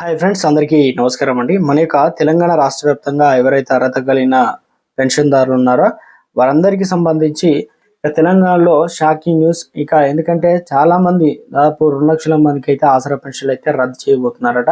Hi friends అందరికీ నమస్కారం అండి. మన యొక్క తెలంగాణ రాష్ట్ర వ్యాప్తంగా ఎవరైతే అర్హత కలిగిన పెన్షన్దారులు ఉన్నారో వారందరికీ సంబంధించి తెలంగాణలో షాకింగ్ న్యూస్. ఇక ఎందుకంటే చాలా మంది దాదాపు రెండు లక్షల మందికి అయితే ఆసరా పెన్షన్లు అయితే రద్దు చేయబోతున్నారట.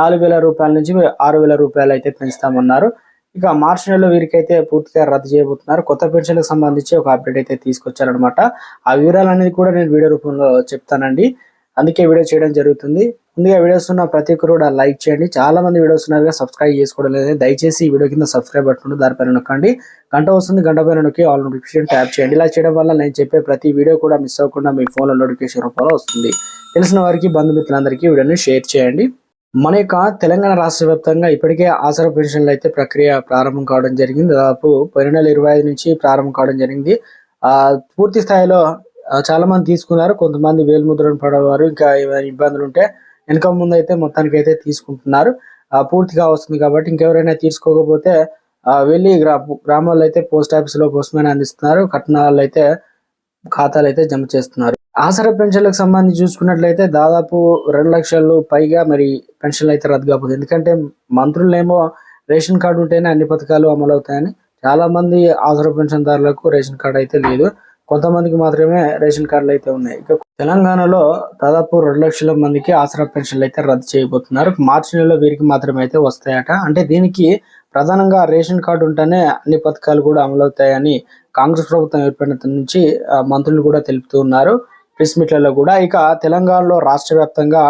నాలుగు వేల రూపాయల నుంచి ఆరు వేల రూపాయలు అయితే పెంచుతామన్నారు. ఇక మార్చి నెలలో వీరికైతే పూర్తిగా రద్దు చేయబోతున్నారు. కొత్త పెన్షన్లకు సంబంధించి ఒక అప్డేట్ అయితే తీసుకొచ్చారనమాట ఆ వివరాలు అనేది కూడా నేను వీడియో రూపంలో చెప్తానండి. అందుకే వీడియో చేయడం జరుగుతుంది. ముందుగా వీడియోస్ ఉన్న ప్రతి ఒక్కరు కూడా లైక్ చేయండి. చాలా మంది వీడియోస్ ఉన్నారుగా సబ్స్క్రైబ్ చేసుకోవడం లేదు దయచేసి ఈ వీడియో కింద సబ్స్క్రైబ్ బట్టండి దానిపైన నొక్కండి. గంట వస్తుంది గంట పైన నొక్కి ఆల్ నోటిఫికేషన్ ట్యాప్ చేయండి. ఇలా చేయడం వల్ల నేను చెప్పే ప్రతి వీడియో కూడా మిస్ అవ్వకుండా మీ ఫోన్లో నోటిఫికేషన్ రూపంలో వస్తుంది. తెలిసిన వారికి బంధుమిత్రులందరికీ వీడియోని షేర్ చేయండి. మన యొక్క తెలంగాణ రాష్ట్ర వ్యాప్తంగా ఇప్పటికే ఆసరా పెన్షన్లు అయితే ప్రక్రియ ప్రారంభం కావడం జరిగింది. దాదాపు పోయిన నెల ఇరవై ఐదు నుంచి ప్రారంభం కావడం జరిగింది. పూర్తి స్థాయిలో చాలామంది చాలా మంది తీసుకున్నారు. కొంతమంది వేలుముద్రను పడేవారు. ఇంకా ఏమైనా ఇబ్బందులు ఉంటే వెనక ముందు అయితే మొత్తానికి అయితే తీసుకుంటున్నారు. ఆ, పూర్తిగా వస్తుంది కాబట్టి ఇంకెవరైనా తీసుకోకపోతే వెళ్ళి గ్రా గ్రామాల్లో అయితే పోస్ట్ ఆఫీస్లో అందిస్తున్నారు. కట్నాలు అయితే ఖాతాలు అయితే జమ చేస్తున్నారు. ఆసరా పెన్షన్లకు సంబంధించి చూసుకున్నట్లయితే దాదాపు రెండు లక్షలు పైగా మరి పెన్షన్లు అయితే రద్దు కాకపోతుంది ఎందుకంటే మంత్రులేమో రేషన్ కార్డు ఉంటేనే అన్ని పథకాలు అమలు అవుతాయని చాలా మంది ఆసరా పెన్షన్దారులకు రేషన్ కార్డు అయితే లేదు. కొంతమందికి మాత్రమే రేషన్ కార్డులు అయితే ఉన్నాయి. ఇక తెలంగాణలో దాదాపు రెండు లక్షల మందికి ఆసరా పెన్షన్లు అయితే రద్దు చేయబోతున్నారు. మార్చి నెలలో వీరికి మాత్రమే అయితే వస్తాయట. అంటే దీనికి ప్రధానంగా రేషన్ కార్డు ఉంటేనే అన్ని పథకాలు కూడా అమలవుతాయని కాంగ్రెస్ ప్రభుత్వం ఏర్పడిన నుంచి మంత్రులు కూడా తెలుపుతూ ఉన్నారు. ప్రెస్ మీట్లలో కూడా ఇక తెలంగాణలో రాష్ట్ర వ్యాప్తంగా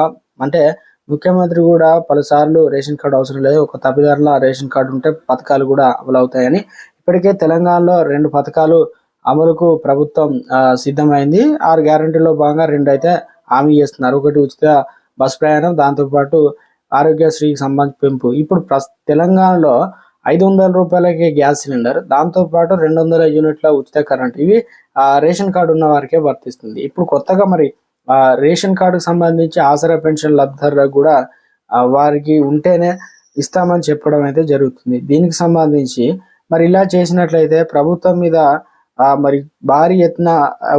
అంటే ముఖ్యమంత్రి కూడా పలుసార్లు రేషన్ కార్డు అవసరం లేదు. ఒక తప్పిదారుల రేషన్ కార్డు ఉంటే పథకాలు కూడా అమలవుతాయని ఇప్పటికే తెలంగాణలో రెండు పథకాలు అమలుకు ప్రభుత్వం సిద్ధమైంది. ఆరు గ్యారంటీలో భాగంగా రెండు అయితే హామీ చేస్తున్నారు ఒకటి ఉచిత బస్ ప్రయాణం దాంతోపాటు ఆరోగ్యశ్రీకి సంబంధించి పెంపు. ఇప్పుడు తెలంగాణలో ఐదు వందల రూపాయలకి గ్యాస్ సిలిండర్ దాంతోపాటు రెండు వందల యూనిట్ల ఉచిత కరెంట్. ఇవి రేషన్ కార్డు ఉన్న వారికే వర్తిస్తుంది. ఇప్పుడు కొత్తగా మరి రేషన్ కార్డుకు సంబంధించి ఆసరా పెన్షన్ లబ్ధిదారులకు కూడా వారికి ఉంటేనే ఇస్తామని చెప్పడం అయితే జరుగుతుంది. దీనికి సంబంధించి మరి ఇలా చేసినట్లయితే ప్రభుత్వం మీద మరి భారీ ఎత్తున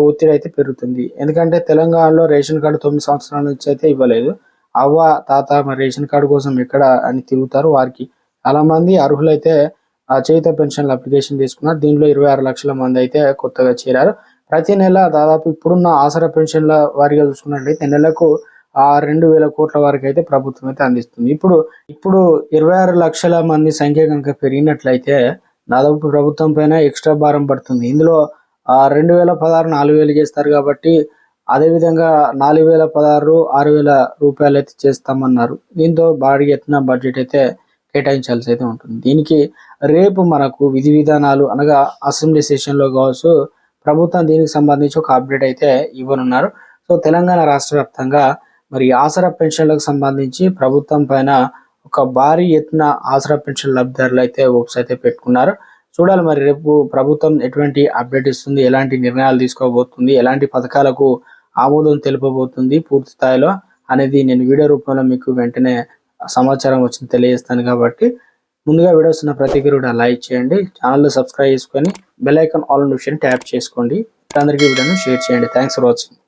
ఒత్తిడి అయితే పెరుగుతుంది. ఎందుకంటే తెలంగాణలో రేషన్ కార్డు తొమ్మిది సంవత్సరాల నుంచి అయితే ఇవ్వలేదు. అవ్వ తాత మరి రేషన్ కార్డు కోసం ఎక్కడ అని తిరుగుతారు వారికి. చాలా మంది అర్హులైతే ఆ చేయుత పెన్షన్ల అప్లికేషన్ తీసుకున్నారు. దీనిలో ఇరవై ఆరు లక్షల మంది అయితే కొత్తగా చేరారు. ప్రతి నెల దాదాపు ఇప్పుడున్న ఆసరా పెన్షన్ల వారిగా చూసుకున్నట్లయితే నెలకు ఆ రెండు వేల కోట్ల వరకు అయితే ప్రభుత్వం అయితే అందిస్తుంది. ఇప్పుడు ఇప్పుడు ఇరవై ఆరు లక్షల మంది సంఖ్య కనుక పెరిగినట్లయితే దాదాపు ప్రభుత్వం పైన ఎక్స్ట్రా భారం పడుతుంది. ఇందులో రెండు వేల పదహారు నాలుగు వేలు చేస్తారు కాబట్టి అదేవిధంగా నాలుగు వేల పదహారు ఆరు వేల రూపాయలు అయితే చేస్తామన్నారు. దీంతో భారీ ఎత్తున బడ్జెట్ అయితే కేటాయించాల్సి అయితే ఉంటుంది. దీనికి రేపు మనకు విధి విధానాలు అనగా అసెంబ్లీ సెషన్లో కావచ్చు ప్రభుత్వం దీనికి సంబంధించి ఒక అప్డేట్ అయితే ఇవ్వనున్నారు. సో తెలంగాణ రాష్ట్ర వ్యాప్తంగా మరి ఆసరా పెన్షన్లకు సంబంధించి ప్రభుత్వం పైన ఒక భారీ ఎత్తున ఆసరా పెన్షన్ లబ్ధిదారులు అయితే ఓప్స్ అయితే పెట్టుకున్నారు. చూడాలి మరి రేపు ప్రభుత్వం ఎటువంటి అప్డేట్ ఇస్తుంది ఎలాంటి నిర్ణయాలు తీసుకోబోతుంది ఎలాంటి పథకాలకు ఆమోదం తెలుపబోతుంది పూర్తి స్థాయిలో అనేది నేను వీడియో రూపంలో మీకు వెంటనే సమాచారం వచ్చింది తెలియజేస్తాను కాబట్టి. ముందుగా వీడియోస్ ఉన్న ప్రతి కూడా లైక్ చేయండి ఛానల్ సబ్స్క్రైబ్ చేసుకొని bell icon all notification tap చేసుకోండి. అందరికీ వీడియోను షేర్ చేయండి. Thanks for watching.